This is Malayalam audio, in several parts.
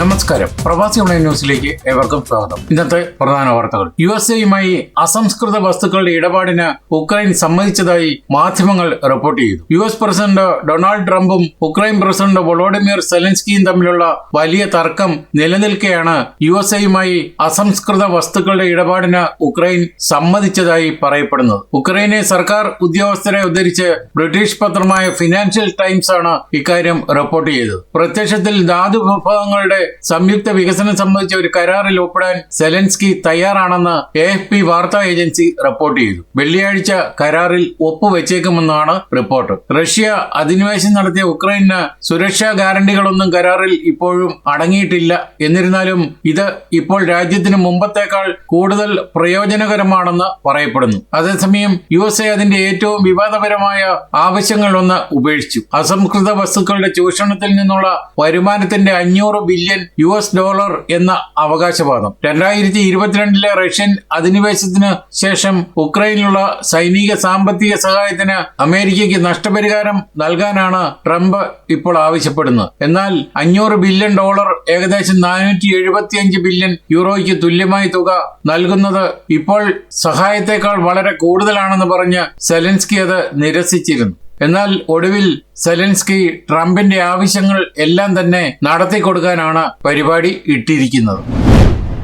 നമസ്കാരം. പ്രവാസി ഓൺലൈൻ ന്യൂസിലേക്ക് ഏവർക്കും സ്വാഗതം. ഇന്നത്തെ പ്രധാന വാർത്തകൾ. യു എസ് എയുമായി അസംസ്കൃത വസ്തുക്കളുടെ ഇടപാടിന് ഉക്രൈൻ സമ്മതിച്ചതായി മാധ്യമങ്ങൾ റിപ്പോർട്ട് ചെയ്തു. യു എസ് പ്രസിഡന്റ് ഡൊണാൾഡ് ട്രംപും ഉക്രൈൻ പ്രസിഡന്റ് വൊളോഡിമിർ സെലൻസ്കിയും തമ്മിലുള്ള വലിയ തർക്കം നിലനിൽക്കെയാണ് യു എസ് എയുമായി അസംസ്കൃത വസ്തുക്കളുടെ ഇടപാടിന് ഉക്രൈൻ സമ്മതിച്ചതായി പറയപ്പെടുന്നത്. ഉക്രൈനെ സർക്കാർ ഉദ്യോഗസ്ഥരെ ഉദ്ധരിച്ച് ബ്രിട്ടീഷ് പത്രമായ ഫിനാൻഷ്യൽ ടൈംസ് ആണ് ഇക്കാര്യം റിപ്പോർട്ട് ചെയ്തത്. പ്രത്യക്ഷത്തിൽ ധാതു വിഭവങ്ങളുടെ സംയുക്ത വികസനം സംബന്ധിച്ച ഒരു കരാറിൽ ഒപ്പിടാൻ സെലൻസ്കി തയ്യാറാണെന്ന് എ എഫ് പി വാർത്താ ഏജൻസി റിപ്പോർട്ട് ചെയ്തു. വെള്ളിയാഴ്ച കരാറിൽ ഒപ്പുവെച്ചേക്കുമെന്നാണ് റിപ്പോർട്ട്. റഷ്യ അധിനിവേശം നടത്തിയ ഉക്രൈന് സുരക്ഷാ ഗ്യാരണ്ടികളൊന്നും കരാറിൽ ഇപ്പോഴും അടങ്ങിയിട്ടില്ല. എന്നിരുന്നാലും ഇത് ഇപ്പോൾ രാജ്യത്തിന് മുമ്പത്തേക്കാൾ കൂടുതൽ പ്രയോജനകരമാണെന്ന് പറയപ്പെടുന്നു. അതേസമയം യു എസ് എ അതിന്റെ ഏറ്റവും വിവാദപരമായ ആവശ്യങ്ങളിലൊന്ന് ഉപേക്ഷിച്ചു. അസംസ്കൃത വസ്തുക്കളുടെ ചൂഷണത്തിൽ നിന്നുള്ള വരുമാനത്തിന്റെ അഞ്ഞൂറ് ബില്യൺ യു എസ് ഡോളർ എന്ന അവകാശവാദം. രണ്ടായിരത്തി ഇരുപത്തിരണ്ടിലെ റഷ്യൻ അധിനിവേശത്തിന് ശേഷം ഉക്രൈനിലുള്ള സൈനിക സാമ്പത്തിക സഹായത്തിന് അമേരിക്കയ്ക്ക് നഷ്ടപരിഹാരം നൽകാനാണ് ട്രംപ് ഇപ്പോൾ ആവശ്യപ്പെടുന്നത്. എന്നാൽ അഞ്ഞൂറ് ബില്യൺ ഡോളർ ഏകദേശം നാനൂറ്റി എഴുപത്തിയഞ്ച് ബില്യൺ യൂറോയ്ക്ക് തുല്യമായ തുക നൽകുന്നത് ഇപ്പോൾ സഹായത്തെക്കാൾ വളരെ കൂടുതലാണെന്ന് പറഞ്ഞ് സെലൻസ്കി അത് നിരസിച്ചിരുന്നു. എന്നാൽ ഒടുവിൽ സെലൻസ്കി ട്രംപിന്റെ ആവശ്യങ്ങൾ എല്ലാം തന്നെ നടത്തിക്കൊടുക്കാനാണ് പരിപാടി ഇട്ടിരിക്കുന്നത്.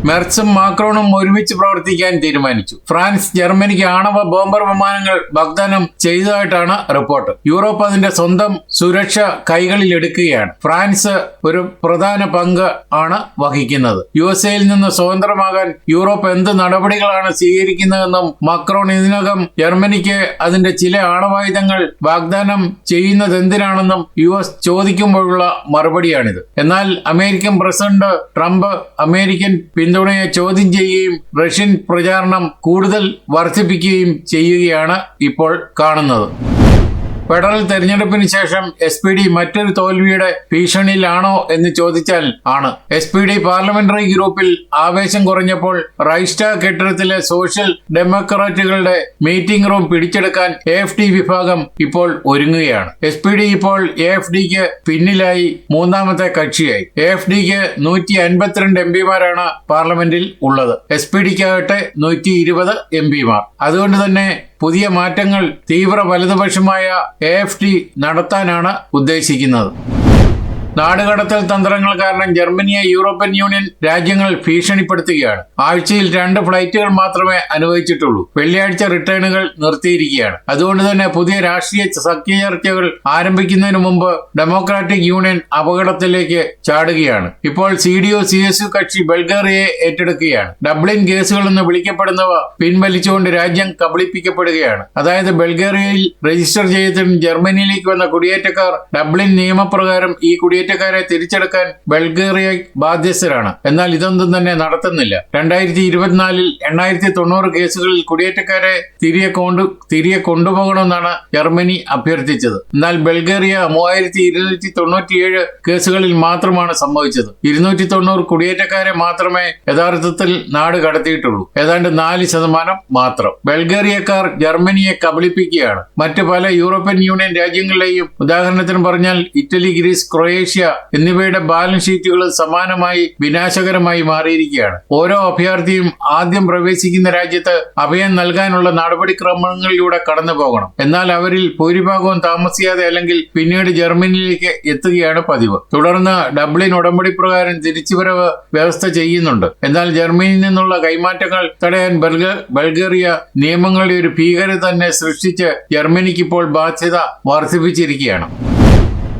മെർസും മാക്രോണും ഒരുമിച്ച് പ്രവർത്തിക്കാൻ തീരുമാനിച്ചു. ഫ്രാൻസ് ജർമ്മനിക്ക് ആണവ ബോംബർ വിമാനങ്ങൾ വാഗ്ദാനം ചെയ്തതായിട്ടാണ് റിപ്പോർട്ട്. യൂറോപ്പ് അതിന്റെ സ്വന്തം സുരക്ഷ കൈകളിൽ എടുക്കുകയാണ്. ഫ്രാൻസ് ഒരു പ്രധാന പങ്ക് ആണ് വഹിക്കുന്നത്. യു എസ് എയിൽ നിന്ന് സ്വതന്ത്രമാകാൻ യൂറോപ്പ് എന്ത് നടപടികളാണ് സ്വീകരിക്കുന്നതെന്നും മക്രോൺ ഇതിനകം ജർമ്മനിക്ക് അതിന്റെ ചില ആണവായുധങ്ങൾ വാഗ്ദാനം ചെയ്യുന്നത് എന്തിനാണെന്നും യു എസ് ചോദിക്കുമ്പോഴുള്ള മറുപടിയാണിത്. എന്നാൽ അമേരിക്കൻ പ്രസിഡന്റ് ട്രംപ് അമേരിക്കൻ പിന്തുണയെ ചോദ്യം ചെയ്യുകയും റഷ്യൻ പ്രചാരണം കൂടുതൽ വർദ്ധിപ്പിക്കുകയും ചെയ്യുകയാണ് ഇപ്പോൾ കാണുന്നത്. ഫെഡറൽ തെരഞ്ഞെടുപ്പിന് ശേഷം എസ് പി ഡി മറ്റൊരു തോൽവിയുടെ ഭീഷണിയിലാണോ എന്ന് ചോദിച്ചാൽ ആണ്. എസ് പി ഡി പാർലമെന്ററി ഗ്രൂപ്പിൽ ആവേശം കുറഞ്ഞപ്പോൾ റൈസ്റ്റാ കെട്ടിടത്തിലെ സോഷ്യൽ ഡെമോക്രാറ്റുകളുടെ മീറ്റിംഗ് റൂം പിടിച്ചെടുക്കാൻ എഫ് ഡി വിഭാഗം ഇപ്പോൾ ഒരുങ്ങുകയാണ്. എസ് പി ഡി ഇപ്പോൾ എഫ് ഡിക്ക് പിന്നിലായി മൂന്നാമത്തെ കക്ഷിയായി. എഫ് ഡിക്ക് നൂറ്റി അൻപത്തിരണ്ട് എം പിമാരാണ് പാർലമെന്റിൽ ഉള്ളത്. എസ് പി ഡിക്കാകട്ടെ നൂറ്റി ഇരുപത് എം പിമാർ അതുകൊണ്ട് തന്നെ പുതിയ മാറ്റങ്ങൾ തീവ്ര വലതുപക്ഷമായ എ നടത്താനാണ് ഉദ്ദേശിക്കുന്നത്. നാടുകടത്തൽ തന്ത്രങ്ങൾ കാരണം ജർമ്മനിയെ യൂറോപ്യൻ യൂണിയൻ രാജ്യങ്ങൾ ഭീഷണിപ്പെടുത്തുകയാണ്. ആഴ്ചയിൽ രണ്ട് ഫ്ലൈറ്റുകൾ മാത്രമേ അനുവദിച്ചിട്ടുള്ളൂ. വെള്ളിയാഴ്ച റിട്ടേണുകൾ നിർത്തിയിരിക്കുകയാണ്. അതുകൊണ്ട് തന്നെ പുതിയ രാഷ്ട്രീയ സഖ്യ ചർച്ചകൾ ആരംഭിക്കുന്നതിന് മുമ്പ് ഡെമോക്രാറ്റിക് യൂണിയൻ അപകടത്തിലേക്ക് ചാടുകയാണ്. ഇപ്പോൾ C D U C S U കക്ഷി ബൾഗേറിയയെ ഏറ്റെടുക്കുകയാണ്. ഡബ്ലിൻ കേസുകൾ എന്ന് വിളിക്കപ്പെടുന്നവ പിൻവലിച്ചുകൊണ്ട് രാജ്യം കബളിപ്പിക്കപ്പെടുകയാണ്. അതായത് ബൾഗേറിയയിൽ രജിസ്റ്റർ ചെയ്തിട്ടും ജർമ്മനിയിലേക്ക് വന്ന കുടിയേറ്റക്കാർ ഡബ്ലിൻ നിയമപ്രകാരം ഈ കുടിയേറ്റക്കാരെ തിരിച്ചെടുക്കാൻ ബൾഗേറിയ ബാധ്യസ്ഥരാണ്. എന്നാൽ ഇതൊന്നും തന്നെ നടത്തുന്നില്ല. രണ്ടായിരത്തി ഇരുപത്തിനാലിൽ എണ്ണായിരത്തി തൊണ്ണൂറ് കേസുകളിൽ കുടിയേറ്റക്കാരെ തിരികെ കൊണ്ടു തിരികെ കൊണ്ടുപോകണമെന്നാണ് ജർമ്മനി അഭ്യർത്ഥിച്ചത്. എന്നാൽ ബൾഗേറിയ മൂവായിരത്തി ഇരുന്നൂറ്റി തൊണ്ണൂറ്റിയേഴ് കേസുകളിൽ മാത്രമാണ് സംഭവിച്ചത്. ഇരുന്നൂറ്റി തൊണ്ണൂറ് കുടിയേറ്റക്കാരെ മാത്രമേ യഥാർത്ഥത്തിൽ നാട് കടത്തിയിട്ടുള്ളൂ. ഏതാണ്ട് നാല് ശതമാനം മാത്രം. ബൾഗേറിയക്കാർ ജർമ്മനിയെ കബളിപ്പിക്കുകയാണ്. മറ്റ് പല യൂറോപ്യൻ യൂണിയൻ രാജ്യങ്ങളിലെയും ഉദാഹരണത്തിന് പറഞ്ഞാൽ ഇറ്റലി ഗ്രീസ് ക്രൊയേഷ്യ എന്നിവയുടെ ബാലൻസ് ഷീറ്റുകൾ സമാനമായി വിനാശകരമായി മാറിയിരിക്കുകയാണ്. ഓരോ അഭയാർത്ഥിയും ആദ്യം പ്രവേശിക്കുന്ന രാജ്യത്ത് അഭയം നൽകാനുള്ള നടപടിക്രമങ്ങളിലൂടെ കടന്നു പോകണം. എന്നാൽ അവരിൽ ഭൂരിഭാഗവും താമസിയാതെ അല്ലെങ്കിൽ പിന്നീട് ജർമ്മനിയിലേക്ക് എത്തുകയാണ് പതിവ്. തുടർന്ന് ഡബ്ലിൻ ഉടമ്പടി പ്രകാരം തിരിച്ചുവരവ് വ്യവസ്ഥ ചെയ്യുന്നുണ്ട്. എന്നാൽ ജർമ്മനിയിൽ നിന്നുള്ള കൈമാറ്റങ്ങൾ തടയാൻ ബൾഗ- ബൾഗേറിയ നിയമങ്ങളുടെ ഒരു ഭീകരത തന്നെ സൃഷ്ടിച്ച് ജർമ്മനിക്ക് ഇപ്പോൾ ബാധ്യത വർദ്ധിപ്പിച്ചിരിക്കുകയാണ്.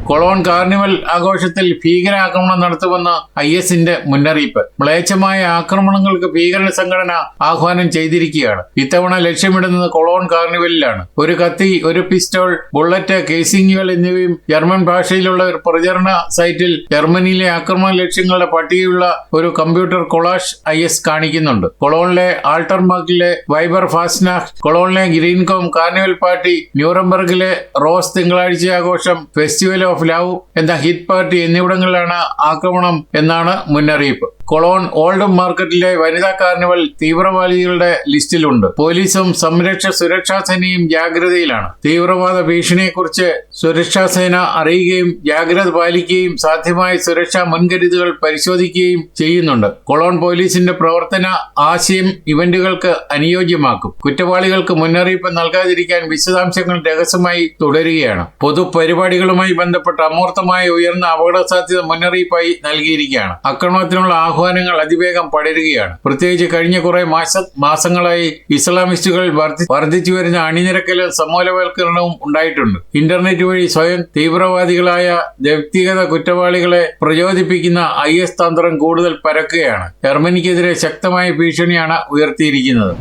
കൊളോൺ കാർണിവൽ ആഘോഷത്തിൽ ഭീകരാക്രമണം നടത്തുമെന്ന് ഐ എസിന്റെ മുന്നറിയിപ്പ്. മ്ലേച്ഛമായ ആക്രമണങ്ങൾക്ക് ഭീകര സംഘടന ആഹ്വാനം ചെയ്തിരിക്കുകയാണ്. ഇത്തവണ ലക്ഷ്യമിടുന്നത് കൊളോൺ കാർണിവലിലാണ്. ഒരു കത്തി ഒരു പിസ്റ്റോൾ ബുള്ളറ്റ് കേസിംഗുകൾ എന്നിവയും ജർമ്മൻ ഭാഷയിലുള്ള ഒരു പ്രചരണ സൈറ്റിൽ ജർമ്മനിയിലെ ആക്രമണ ലക്ഷ്യങ്ങളുടെ പട്ടികയുള്ള ഒരു കമ്പ്യൂട്ടർ കൊളാഷ് ഐ എസ് കാണിക്കുന്നുണ്ട്. കൊളോണിലെ ആൾട്ടർമാർക്കിലെ വൈബർ ഫാസ്നാഹ് കൊളോണിലെ ഗ്രീൻകോം കാർണിവൽ പാർട്ടി ന്യൂറംബർഗിലെ റോസ് തിങ്കളാഴ്ച ആഘോഷം ഫെസ്റ്റിവൽ ഓഫ് ലവ് എന്ന ഹിറ്റ് പാർട്ടി എന്നിവിടങ്ങളിലാണ് ആക്രമണം എന്നാണ് മുന്നറിയിപ്പ്. കൊളോൺ ഓൾഡ് മാർക്കറ്റിലെ വനിതാ കാർണിവൽ തീവ്രവാദികളുടെ ലിസ്റ്റിലുണ്ട്. പോലീസും സംരക്ഷ സുരക്ഷാ സേനയും ജാഗ്രതയിലാണ്. തീവ്രവാദ ഭീഷണിയെക്കുറിച്ച് സുരക്ഷാ സേന അറിയുകയും ജാഗ്രത പാലിക്കുകയും സാധ്യമായ സുരക്ഷാ മുൻകരുതുകൾ പരിശോധിക്കുകയും ചെയ്യുന്നുണ്ട്. കൊളോൺ പോലീസിന്റെ പ്രവർത്തന ആശയം ഇവന്റുകൾക്ക് അനുയോജ്യമാക്കും. കുറ്റവാളികൾക്ക് മുന്നറിയിപ്പ് നൽകാതിരിക്കാൻ വിശദാംശങ്ങൾ രഹസ്യമായി തുടരുകയാണ്. പൊതുപരിപാടികളുമായി ബന്ധപ്പെട്ട അമൂർത്തമായ ഉയർന്ന അപകട സാധ്യത മുന്നറിയിപ്പായി നൽകിയിരിക്കുകയാണ്. ആക്രമണത്തിനുള്ള ആഹ്വാനങ്ങൾ അതിവേഗം പടരുകയാണ്. പ്രത്യേകിച്ച് കഴിഞ്ഞ കുറെ മാസ മാസങ്ങളായി ഇസ്ലാമിസ്റ്റുകൾ വർദ്ധിച്ചു വരുന്ന അണിനിരക്കലും സമൂലവൽക്കരണവും ഉണ്ടായിട്ടുണ്ട്. ഇന്റർനെറ്റ് വഴി സ്വയം തീവ്രവാദികളായ വ്യക്തിഗത കുറ്റവാളികളെ പ്രചോദിപ്പിക്കുന്ന ഐ എസ് തന്ത്രം കൂടുതൽ പരക്കുകയാണ്. ജർമ്മനിക്കെതിരെ ശക്തമായ ഭീഷണിയാണ് ഉയർത്തിയിരിക്കുന്നത്.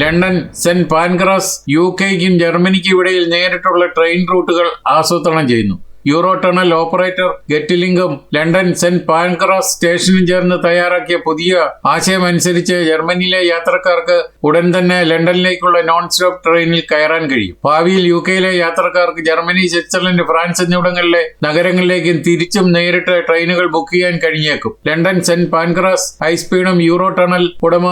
ലണ്ടൻ സെന്റ് പാൻക്രാസ് യു കെക്കും ജർമ്മനിക്കും ഇടയിൽ നേരിട്ടുള്ള ട്രെയിൻ റൂട്ടുകൾ ആസൂത്രണം ചെയ്യുന്നു. യൂറോ ടണൽ ഓപ്പറേറ്റർ ഗെറ്റിലിംഗും ലണ്ടൻ സെന്റ് പാൻക്രാസ് സ്റ്റേഷനും ചേർന്ന് തയ്യാറാക്കിയ പുതിയ ആശയമനുസരിച്ച് ജർമ്മനിയിലെ യാത്രക്കാർക്ക് ഉടൻ തന്നെ ലണ്ടനിലേക്കുള്ള നോൺ സ്റ്റോപ്പ് ട്രെയിനിൽ കയറാൻ കഴിയും. ഭാവിയിൽ യു കെയിലെ യാത്രക്കാർക്ക് ജർമ്മനി സ്വിറ്റ്സർലൻഡ് ഫ്രാൻസ് എന്നിവിടങ്ങളിലെ നഗരങ്ങളിലേക്കും തിരിച്ചും നേരിട്ട് ട്രെയിനുകൾ ബുക്ക് ചെയ്യാൻ കഴിഞ്ഞേക്കും. ലണ്ടൻ സെന്റ് പാൻക്രാസ് ഹൈസ്പീഡും യൂറോ ടണൽ ഉടമ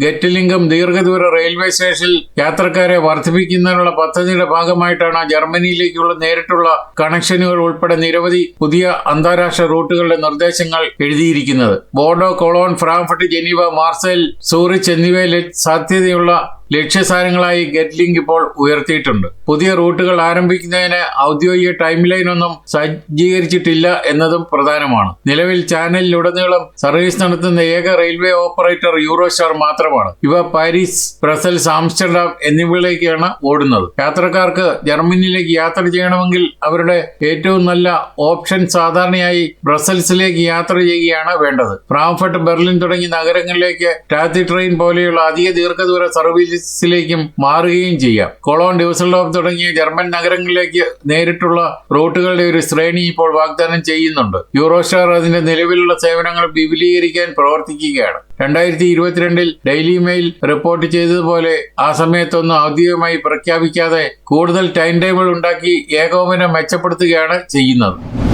ഗെറ്റിലിംഗും ദീർഘദൂര റെയിൽവേ സ്റ്റേഷനിൽ യാത്രക്കാരെ വർദ്ധിപ്പിക്കുന്നതിനുള്ള പദ്ധതിയുടെ ഭാഗമായിട്ടാണ് ജർമ്മനിയിലേക്കുള്ള നേരിട്ടുള്ള കണക്ഷനുകൾ ഉൾപ്പെടെ നിരവധി പുതിയ അന്താരാഷ്ട്ര റൂട്ടുകളുടെ നിർദ്ദേശങ്ങൾ എഴുതിയിരിക്കുന്നത്. Bordeaux Cologne Frankfurt Geneva Marseille Zurich എന്നിവയിൽ സാധ്യതയുള്ള ലക്ഷ്യസ്ഥാനങ്ങളായി ഗെറ്റ്ലിംഗ് ഇപ്പോൾ ഉയർത്തിയിട്ടുണ്ട്. പുതിയ റൂട്ടുകൾ ആരംഭിക്കുന്നതിന് ഔദ്യോഗിക ടൈം ലൈൻ ഒന്നും സജ്ജീകരിച്ചിട്ടില്ല എന്നതും പ്രധാനമാണ്. നിലവിൽ ചാനലിലുടനീളം സർവീസ് നടത്തുന്ന ഏക റെയിൽവേ ഓപ്പറേറ്റർ യൂറോസ്റ്റാർ മാത്രമാണ്. ഇവ പാരീസ് ബ്രസൽസ് ആംസ്റ്റർഡാം എന്നിവയിലേക്കാണ് ഓടുന്നത്. യാത്രക്കാർക്ക് ജർമ്മനിയിലേക്ക് യാത്ര ചെയ്യണമെങ്കിൽ അവരുടെ ഏറ്റവും നല്ല ഓപ്ഷൻ സാധാരണയായി ബ്രസൽസിലേക്ക് യാത്ര ചെയ്യുകയാണ് വേണ്ടത്. ഫ്രാങ്ക്ഫർട്ട് ബെർലിൻ തുടങ്ങിയ നഗരങ്ങളിലേക്ക് ടാത്തി ട്രെയിൻ പോലെയുള്ള അധിക ദീർഘദൂര സർവീസിലേക്കും മാറുകയും ചെയ്യാം. കൊളോൺ ഡ്യൂസൽഡോഫ് തുടങ്ങിയ ജർമ്മൻ നഗരങ്ങളിലേക്ക് നേരിട്ടുള്ള റൂട്ടുകളുടെ ഒരു ശ്രേണി ഇപ്പോൾ വാഗ്ദാനം ചെയ്യുന്നുണ്ട്. യൂറോസ്റ്റാർ അതിന്റെ നിലവിലുള്ള സേവനങ്ങൾ വിപുലീകരിക്കാൻ പ്രവർത്തിക്കുകയാണ്. രണ്ടായിരത്തി ഇരുപത്തിരണ്ടിൽ ഡെയിലി മെയിൽ റിപ്പോർട്ട് ചെയ്തതുപോലെ ആ സമയത്തൊന്നും ഔദ്യോഗികമായി പ്രഖ്യാപിക്കാതെ കൂടുതൽ ടൈം ടേബിൾ ഉണ്ടാക്കി ഏകോപനം മെച്ചപ്പെടുത്തുകയാണ് ചെയ്യുന്നത്.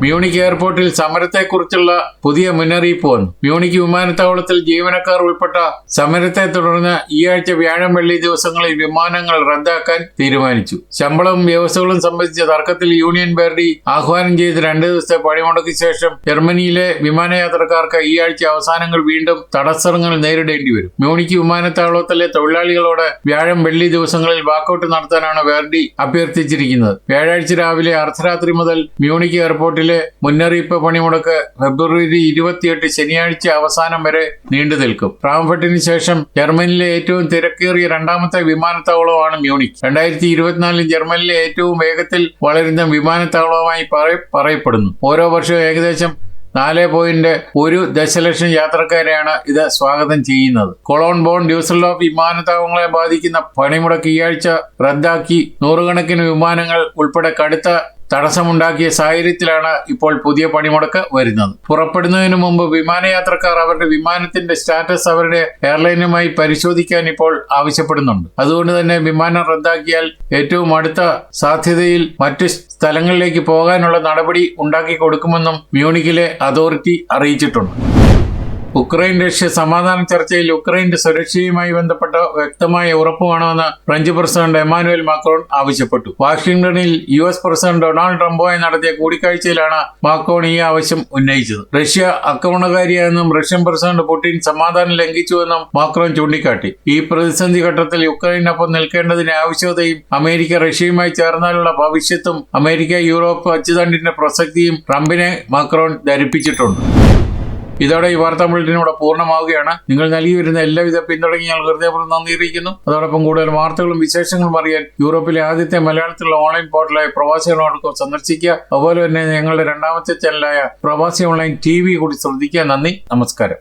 മ്യൂണിക് എയർപോർട്ടിൽ സമരത്തെക്കുറിച്ചുള്ള പുതിയ മുന്നറിയിപ്പ് വന്നു മ്യൂണിക് വിമാനത്താവളത്തിൽ ജീവനക്കാർ ഉൾപ്പെട്ട സമരത്തെ തുടർന്ന് ഈ ആഴ്ച വ്യാഴം വെള്ളി ദിവസങ്ങളിൽ വിമാനങ്ങൾ റദ്ദാക്കാൻ തീരുമാനിച്ചു. ശമ്പളവും വ്യവസ്ഥകളും സംബന്ധിച്ച തർക്കത്തിൽ യൂണിയൻ ബേർഡി ആഹ്വാനം ചെയ്ത് രണ്ട് ദിവസത്തെ പണിമുടക്ക് ശേഷം ജർമ്മനിയിലെ വിമാനയാത്രക്കാർക്ക് ഈ ആഴ്ച അവസാനങ്ങൾ വീണ്ടും തടസ്സങ്ങൾ നേരിടേണ്ടി വരും. മ്യൂണിക് വിമാനത്താവളത്തിലെ തൊഴിലാളികളോട് വ്യാഴം വെള്ളി ദിവസങ്ങളിൽ വാക്കൌട്ട് നടത്താനാണ് വേർഡി അഭ്യർത്ഥിച്ചിരിക്കുന്നത്. വ്യാഴാഴ്ച രാവിലെ അർദ്ധരാത്രി മുതൽ മ്യൂണിക് എയർപോർട്ടിലെ മുന്നറിയിപ്പ് പണിമുടക്ക് ഫെബ്രുവരി ഇരുപത്തിയെട്ട് ശനിയാഴ്ച അവസാനം വരെ നീണ്ടു നിൽക്കും. ഫ്രാങ്ക്ഫർട്ടിന് ശേഷം ജർമ്മനിയിലെ ഏറ്റവും തിരക്കേറിയ രണ്ടാമത്തെ വിമാനത്താവളമാണ് മ്യൂണിക് രണ്ടായിരത്തി ഇരുപത്തിനാലിൽ ജർമ്മനിയിലെ ഏറ്റവും വേഗത്തിൽ വളരുന്ന വിമാനത്താവളമായി പറയ- പറയപ്പെടുന്നു. ഓരോ വർഷവും ഏകദേശം നാല് പോയിന്റ് ഒരു ദശലക്ഷം യാത്രക്കാരെയാണ് ഇത് സ്വാഗതം ചെയ്യുന്നത്. കൊളോൺ ബോൺ ഡ്യൂസൽഡോഫ് വിമാനത്താവളങ്ങളെ ബാധിക്കുന്ന പണിമുടക്ക് ഈ ആഴ്ച റദ്ദാക്കി. നൂറുകണക്കിന് വിമാനങ്ങൾ ഉൾപ്പെടെ കടുത്ത തടസ്സമുണ്ടാക്കിയ സാഹചര്യത്തിലാണ് ഇപ്പോൾ പുതിയ പണിമുടക്ക് വരുന്നത്. പുറപ്പെടുന്നതിന് മുമ്പ് വിമാനയാത്രക്കാർ അവരുടെ വിമാനത്തിന്റെ സ്റ്റാറ്റസ് അവരുടെ എയർലൈനുമായി പരിശോധിക്കാൻ ഇപ്പോൾ ആവശ്യപ്പെടുന്നുണ്ട്. അതുകൊണ്ട് തന്നെ വിമാനം റദ്ദാക്കിയാൽ ഏറ്റവും അടുത്ത സാധ്യതയിൽ മറ്റ് സ്ഥലങ്ങളിലേക്ക് പോകാനുള്ള നടപടി ഉണ്ടാക്കി കൊടുക്കുമെന്നും മ്യൂണിക്കിലെ അതോറിറ്റി അറിയിച്ചിട്ടുണ്ട്. ഉക്രൈൻ റഷ്യ സമാധാന ചർച്ചയിൽ ഉക്രൈന്റെ സുരക്ഷയുമായി ബന്ധപ്പെട്ട വ്യക്തമായ ഉറപ്പ് വേണമെന്ന് ഫ്രഞ്ച് പ്രസിഡന്റ് എമാനുവൽ മാക്രോൺ ആവശ്യപ്പെട്ടു. വാഷിംഗ്ടണിൽ യു എസ് പ്രസിഡന്റ് ഡൊണാൾഡ് ട്രംപുമായി നടത്തിയ കൂടിക്കാഴ്ചയിലാണ് മാക്രോൺ ഈ ആവശ്യം ഉന്നയിച്ചത്. റഷ്യ ആക്രമണകാരിയാണെന്നും റഷ്യൻ പ്രസിഡന്റ് പുടിൻ സമാധാനം ലംഘിച്ചുവെന്നും മാക്രോൺ ചൂണ്ടിക്കാട്ടി. ഈ പ്രതിസന്ധി ഘട്ടത്തിൽ യുക്രൈനൊപ്പം നിൽക്കേണ്ടതിന്റെ ആവശ്യകതയും അമേരിക്ക റഷ്യയുമായി ചേർന്നാലുള്ള ഭവിഷ്യത്തും അമേരിക്ക യൂറോപ്പ് അച്ചുതണ്ടിന്റെ പ്രസക്തിയും ട്രംപിനെ മാക്രോൺ ധരിപ്പിച്ചിട്ടുണ്ട്. ഇതോടെ ഈ വാർത്താ ബുള്ളറ്റിൻ ഇവിടെ പൂർണമാവുകയാണ്. നിങ്ങൾ നൽകി വരുന്ന എല്ലാവിധ പിന്തുണയ്ക്കും ഞങ്ങൾ ഹൃദയപൂർവം നന്ദി അറിയിക്കുന്നു. അതോടൊപ്പം കൂടുതൽ വാർത്തകളും വിശേഷങ്ങളും അറിയാൻ യൂറോപ്പിലെ ആദ്യത്തെ മലയാളത്തിലുള്ള ഓൺലൈൻ പോർട്ടലായ പ്രവാസികളോടൊപ്പം സന്ദർശിക്കുക. അതുപോലെ തന്നെ ഞങ്ങളുടെ രണ്ടാമത്തെ ചാനലായ പ്രവാസി ഓൺലൈൻ ടി വി കൂടി ശ്രദ്ധിക്കുക. നന്ദി. നമസ്കാരം.